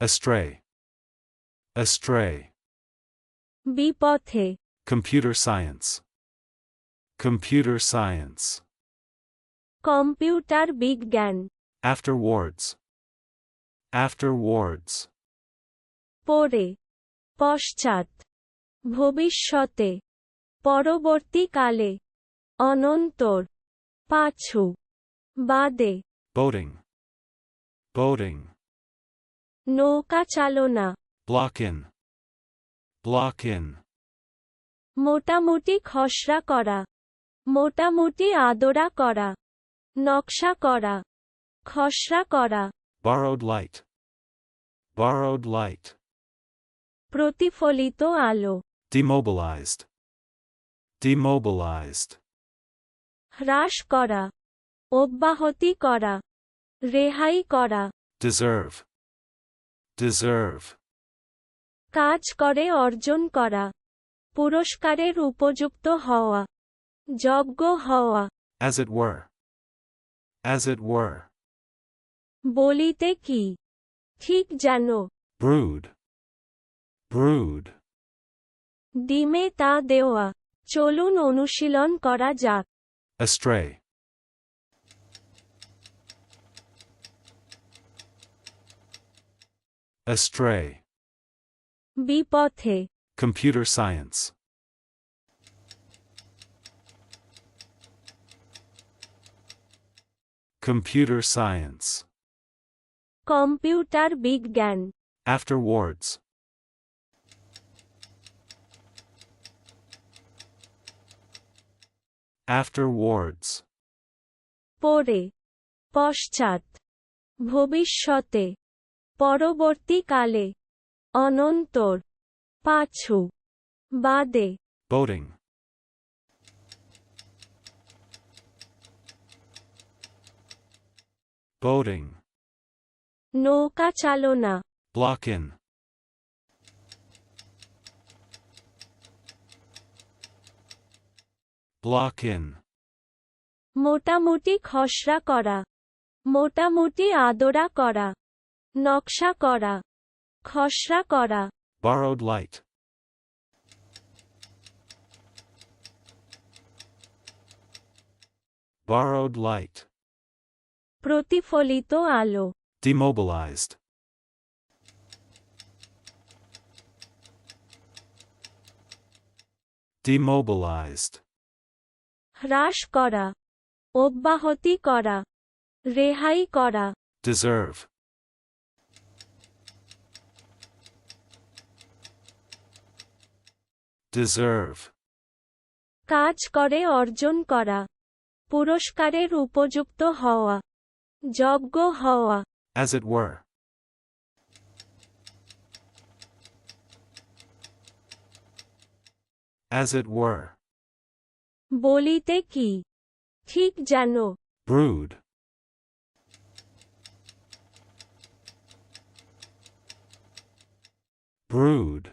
astray, astray, বিপথে computer science, computer science, computer বিজ্ঞান afterwards, afterwards, পরে পশ্চাৎ ভবিষ্যতে পরবর্তীকালে অনন্তর পাছু বাদে boating, boating, নৌকা চালনা block in, block in, মোটামুটি খসড়া করা মোটামুটি আদরা করা নকশা করা খসড়া করা borrowed light, borrowed light, প্রতিফলিত আলো demobilized, demobilized, হ্রাস করা অব্যাহতি করা রেহাই করা deserve, deserve, কাজ করে অর্জন করা। পুরস্কারের উপযুক্ত হওয়া। যজ্ঞ হওয়া। As it were, as it were, বলিতে কি? ঠিক যেন brood, brood, ডিমে তা দেওয়া। চলুন অনুশীলন করা যাক। Astray, astray, বিপথে computer science, computer science, computer বিজ্ঞান afterwards, afterwards, পরে পশ্চাৎ ভবিষ্যতে পরবর্তীকালে অনন্তর পাছু বাদে। Boating, boating, নৌকা চালনা। Block in, block in, মোটামুটি খসড়া করা। মোটামুটি আদরা করা। নকশা করা খসড়া করা borrowed light, borrowed light, প্রতিফলিত আলো demobilized, demobilized, হ্রাস করা অব্যাহতি করা রেহাই করা deserve, deserve, কাজ করে অর্জন করা পুরস্কারের উপযুক্ত হওয়া যজ্ঞ হওয়া as it were, as it were, বলিতে কি ঠিক যেন brood, brood,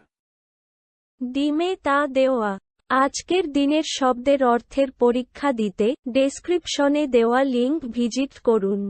ডিমে তা দেওয়া। আজকের দিনের শব্দের অর্থের পরীক্ষা দিতে ডেসক্রিপশনে দেওয়া লিঙ্ক ভিজিট করুন।